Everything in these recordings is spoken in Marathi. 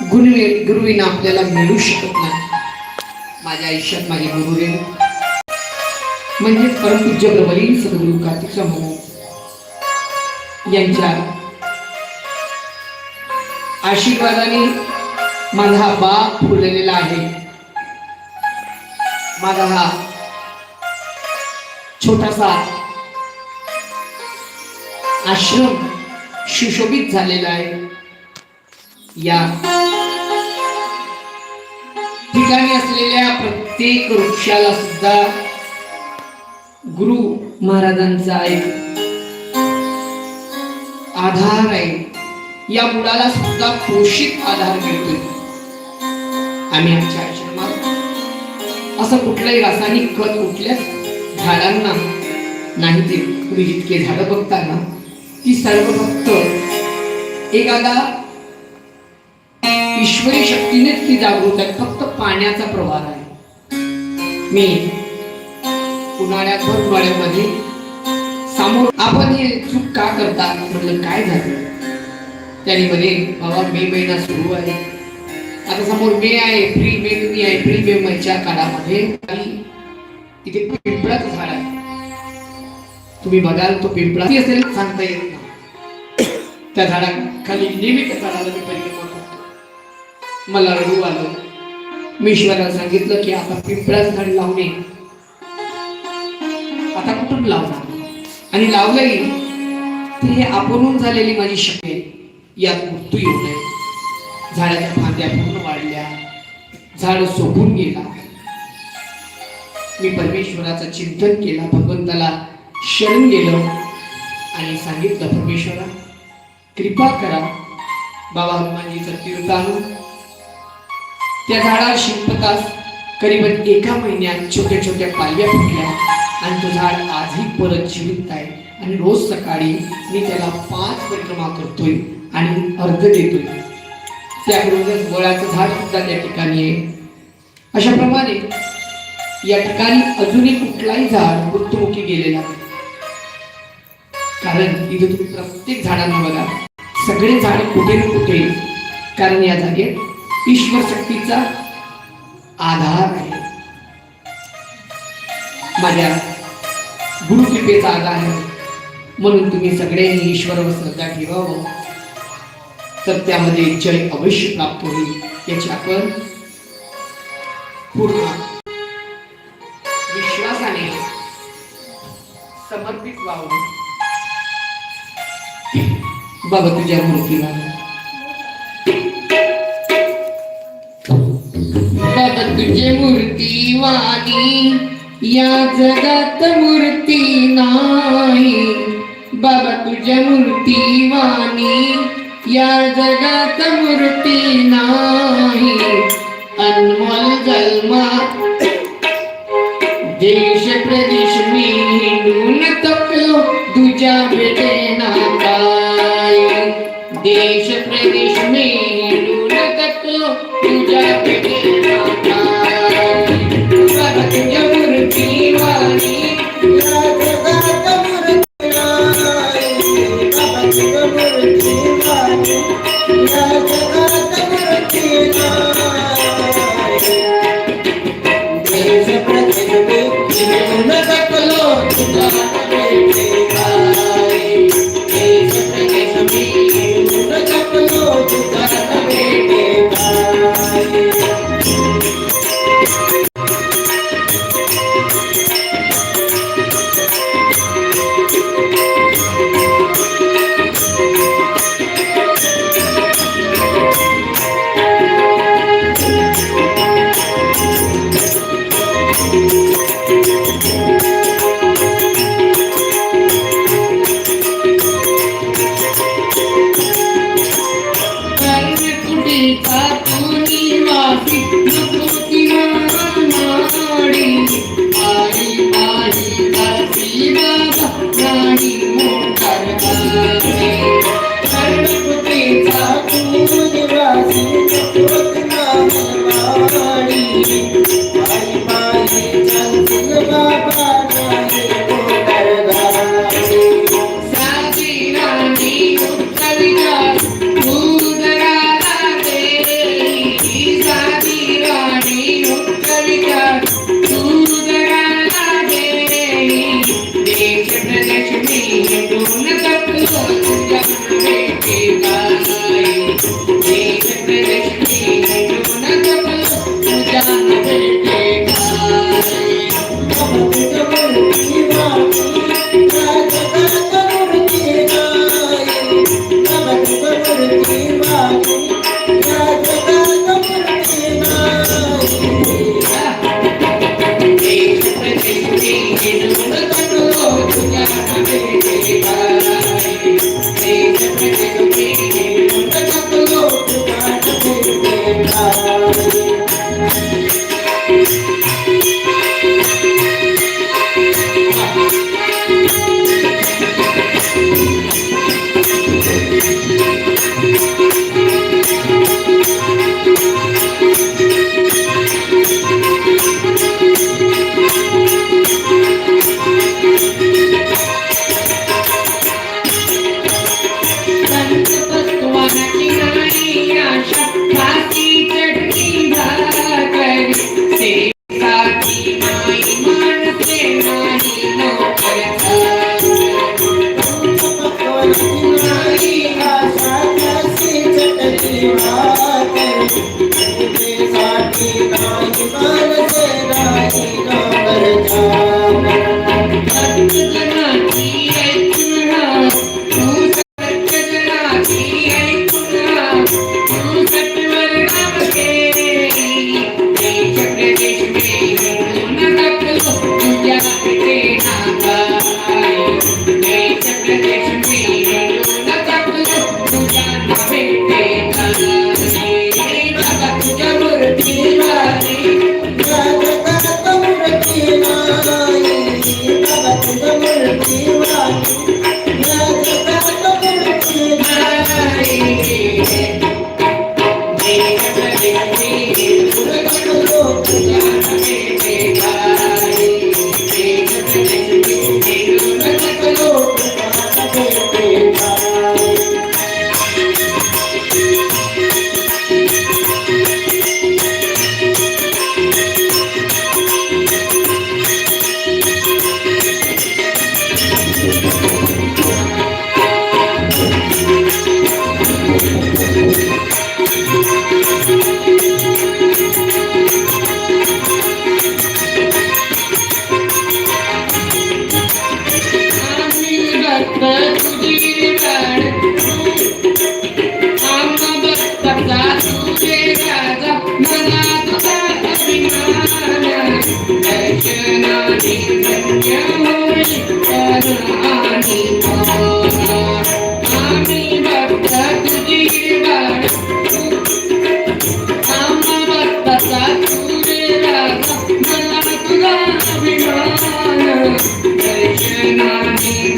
गुरु गुरुविना आपल्याला मिळू शकत नाही. माझ्या आयुष्यात माझे गुरुदेव म्हणजेच परमपूज्य प्रबलीन सद्गुरु कार्तिक महाराज यांच्या आशीर्वादाने माझा हा फुललेला आहे. माझा हा छोटासा आश्रम सुशोभित झालेला आहे. या ठिकाणी असलेल्या प्रत्येक वृक्षाला सुद्धा गुरु महाराजांचा एक आधार आहे. या मुलाला सुद्धा पोषित आधार मिळतो आम्ही आमच्या आश्रमात असं कुठलंही रासायनिक खत कुठल्याच झाडांना नाही ते तुम्ही जितके झाडं बघताना ती सर्व फक्त एखादा शक्तीनेच ती जागृत आहे फक्त पाण्याचा प्रवाह आहे. मी उन्हाळ्यात उन्हाळ्यामध्ये समोर आपण हे चूक का करता? म्हटलं काय झालं? त्याने म्हणे बाबा मे महिना सुरू आहे. आता समोर मे आहे एप्रिल मे तुम्ही एप्रिल मे महिन्याच्या काळामध्ये आणि पिंपळाच पिंपळाचं झाड आहे. तुम्ही बघाल तो पिंपळा असेल सांगता येत नाही. त्या झाडाखाली नेहमी त्या झाडाला मी मला रडू आलं. मी ईश्वराला सांगितलं की आता पिंपळाचं झाड लावणे आता कुठून लावणार? आणि लावलंही तर हे आपणून झालेली माझी शक्य आहे यात मृत्यू येऊ नये. झाडाच्या फांद्या पूर्ण वाढल्या. झाड सोपून गेला. मी परमेश्वराचं चिंतन केला. भगवंताला शरण गेलं. आणि सांगितलं परमेश्वरा कृपा करा. बाबा हनुमानजीचं तीर्थ आणून त्या झाडावर शिंपतास करीबन एका महिन्यात छोट्या छोट्या पाल्या फुटल्या आणि तो झाड आजही परत जिवित आहे. आणि रोज सकाळी मी त्याला पाच परिक्रमा करतोय आणि अर्ध देतोय. त्याबरोबर वळाचं झाड सुद्धा त्या ठिकाणी आहे. अशा प्रमाणे या ठिकाणी अजूनही कुठलाही झाड मृत्युमुखी गेलेला कारण इथे तुम्ही प्रत्येक झाडांना बघा. सगळे झाड कुठे ना कुठे कारण या जागेत ईश्वर शक्तीचा आधार आहे. माझ्या गुरुकृपेचा आधार आहे. म्हणून तुम्ही सगळ्यांनी ईश्वरावर श्रद्धा ठेवावं. तर त्यामध्ये जय अवश्य प्राप्त होईल याची आपण पूर्ण विश्वासाने समर्पित व्हावं. बाबा तुझ्या मूर्तीला तुझे मूर्ती वाणी या जगात मूर्ती नाही. बाबा तुझ्या मूर्ती वाणी या जगात मूर्ती नाही. अनमोल जन्मा देश प्रदेश मी हिंडून तपलो तुझ्या भेटेना काय देश प्रदेश मी हिंडून तपलो तुझ्या भेटेना तुझ्या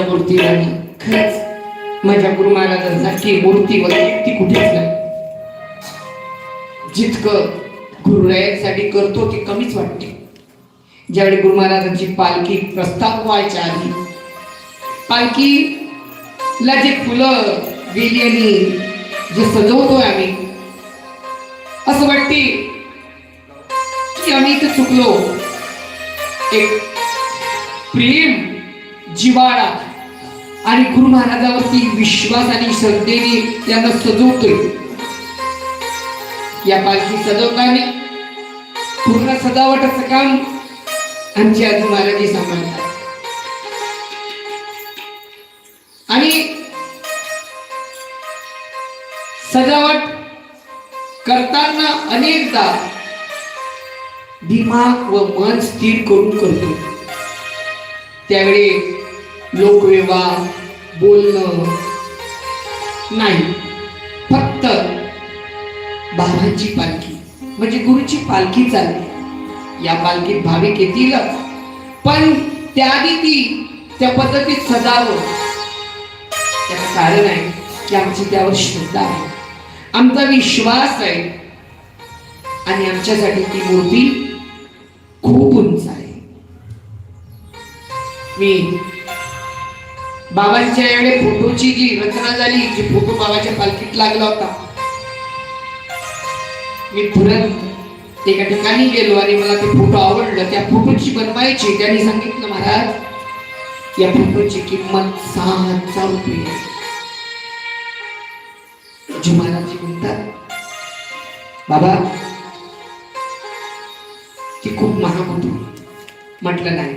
मूर्ती तुझ्या खरंच माझ्या गुरु महाराजांसारखी मूर्ती वगैरे ती कुठेच नाही. जितकं गुरुरायांसाठी करतो ते कमीच वाटते. ज्यावेळी गुरु महाराजांची पालखी प्रस्ताव व्हायच्या आधी पालखीला जे फुलं गेली आणि जे सजवतोय आम्ही असं वाटते की आम्ही इथे चुकलो. एक प्रेम जिवाळा. आणि गुरु महाराजावरती विश्वास आणि श्रद्धेने त्यांना सजवतोय. या पालखी सजवताना पूर्ण सजावटाचं काम आमचे आजी महाराजी सांभाळतात. आणि सजावट करताना अनेकदा दिमाग व मन स्थिर करून करतो. त्यावेळी लोकव्यवहार बोलणं नाही. फक्त बाबांची पालखी. म्हणजे गुरुची पालखी चालते. या पालखीत भाविक येतीलच पण त्याआधी ती त्या पद्धतीत सजावं. त्याचं कारण आहे की आमची त्यावर श्रद्धा आहे. आमचा विश्वास आहे. आणि आमच्यासाठी ती मूर्ती खूप उंच आहे. मी बाबांच्या एवढे फोटोची जी रचना झाली जी फोटो बाबाच्या पालखीत लागला होता. मी तुरंत एका ठिकाणी गेलो आणि मला ते फोटो आवडलं. त्या फोटोची बनवायची त्यांनी सांगितलं महाराज या फोटोची किंमत सहा हजार रुपये जी म्हणतात बाबा ती खूप महाग होती. म्हटलं नाही.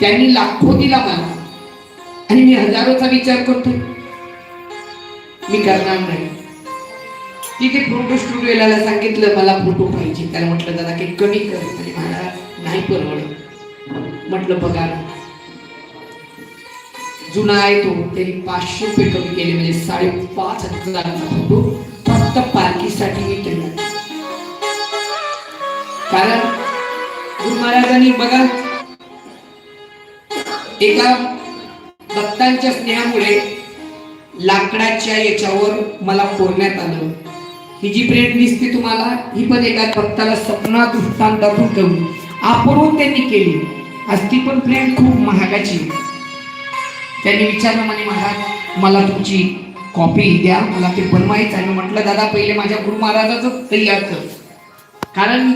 त्यांनी लाखो दिला मला आणि मी हजारोचा विचार करतो मी करणार नाही. तिथे फोटो स्टुडिओला सांगितलं मला फोटो पाहिजे. त्याला म्हटलं दादा काही कमी कर. म्हणजे मला नाही परवडत. म्हटलं बघा जुना आहे तो त्यांनी पाचशे रुपये कमी केले म्हणजे साडेपाच हजाराचा फोटो फक्त पालखीसाठी मी केला. कारण गुरु महाराजांनी बघा एका भक्तांच्या स्नेहामुळे लाकडाच्या याच्यावर मला कोरण्यात आलं. ही जी प्रेम दिसते तुम्हाला ही पण एका भक्ताला सपना दृष्टांतातून करून आपण त्यांनी केली. आज ती पण प्रेम खूप महागाची. त्यांनी विचारलं म्हणे महाराज मला तुमची कॉपी द्या मला ते बनवायचं आहे. म्हटलं दादा पहिले माझ्या गुरु महाराजाचं तयार कर. कारण